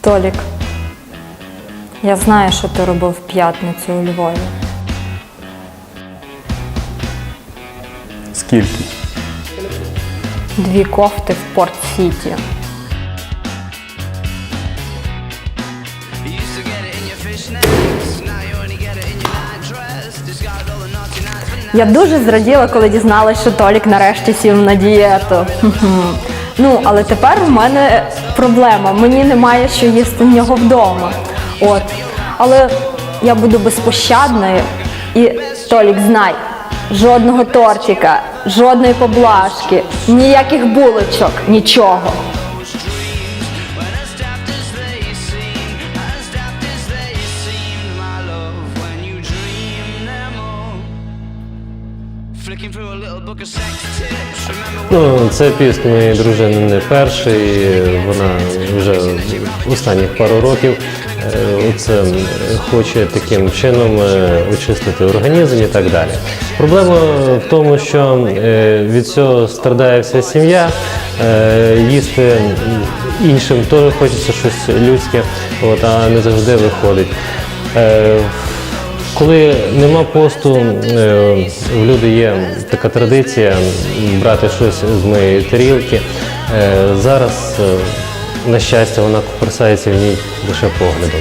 Толік, я знаю, що ти робив в п'ятницю у Львові. Скільки? Дві кофти в nights for Я дуже зраділа, коли дізналась, що Толік нарешті сів на дієту. Ну, але тепер в мене проблема. Мені немає що їсти в нього вдома. От. Але я буду безпощадною. І Толік, знай, жодного тортика, жодної поблажки, ніяких булочок, нічого. Ну, це піск моєї дружини не перший. Вона вже останніх пару років е, оце е, хоче таким чином е, очистити організм і так далі. Проблема в тому, що е, від цього страдає вся сім'я. Їсти іншим теж хочеться щось людське, от, а не завжди виходить. Коли нема посту, е, в люди є така традиція брати щось з моєї тарілки. Е, Зараз, е, на щастя, вона коперсається в ній лише поглядом.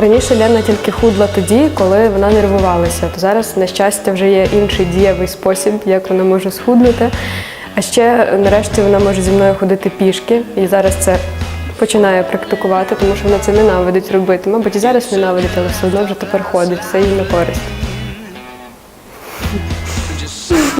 Раніше Лена тільки худла тоді, коли вона нервувалася. То зараз, на щастя, вже є інший дієвий спосіб, як вона може схуднути. А ще нарешті вона може зі мною ходити пішки, і зараз це починає практикувати, тому що вона це ненавидить робити. Мабуть, і зараз ненавидить, але все одно вже тепер ходить, це їй на користь.